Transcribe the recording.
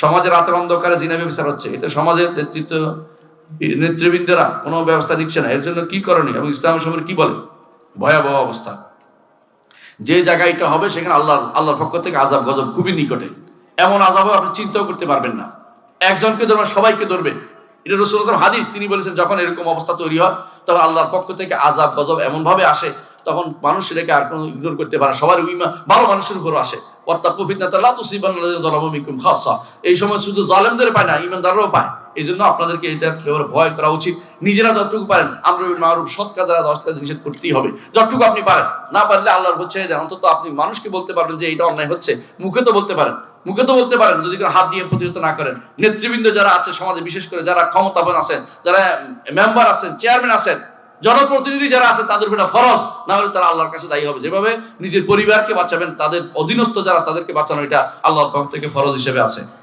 সমাজের রাতের অন্ধকারে জিনাবি বিচার হচ্ছে। এতে সমাজের নেতৃত্ব, নেতৃবৃন্দরা কোনো ব্যবস্থা নিচ্ছে না। এর জন্য কি করণীয়? এবং ইসলামের সময় কি বলে? ভয়াবহ অবস্থা। যে জায়গায় এটা হবে, সেখানে আল্লাহ আল্লাহর পক্ষ থেকে আজাব গজব খুবই নিকটে। এমন আজাবও আপনি চিন্তাও করতে পারবেন না। একজনকে ধরবে, সবাইকে ধরবে। এটা রসুল হাদিস, তিনি বলেছেন, যখন এরকম অবস্থা তৈরি হয়, তখন আল্লাহর পক্ষ থেকে আজাব গজব এমন ভাবে আসে তখন মানুষ সেটাকে আর কোনো ইগনোর করতে পারে সবার ভালো মানুষের উপর আসে। এই সময় শুধু জালেমদের পায় না ইমানদাররাও পায়। এই জন্য আপনাদেরকে এটা ভয় করা উচিত। নিজেরা যতটুকু পারেন, আমরা দ্বারা নিষেধ করতেই হবে। যতটুকু আপনি পারেন। না পারলে আল্লাহর ছেড়ে দেন। অন্তত আপনি মানুষকে বলতে পারবেন যে এটা অন্যায় হচ্ছে। মুখে তো বলতে পারেন। মুখে তো বলতে পারেন, যদি কেউ হাত দিয়ে প্রতিহত না করেন। নেতৃবৃন্দ যারা আছে সমাজে, বিশেষ করে যারা ক্ষমতাবান আছেন, যারা মেম্বার আছেন চেয়ারম্যান আছেন জনপ্রতিনিধি যারা আছে, তাদের উপরে ফরজ। না হলে তারা আল্লাহর কাছে দায়ী হবে। যেভাবে নিজের পরিবারকে বাঁচাবেন, তাদের অধীনস্থ যারা, তাদেরকে বাঁচানো এটা আল্লাহর পক্ষ থেকে ফরজ হিসেবে আছে।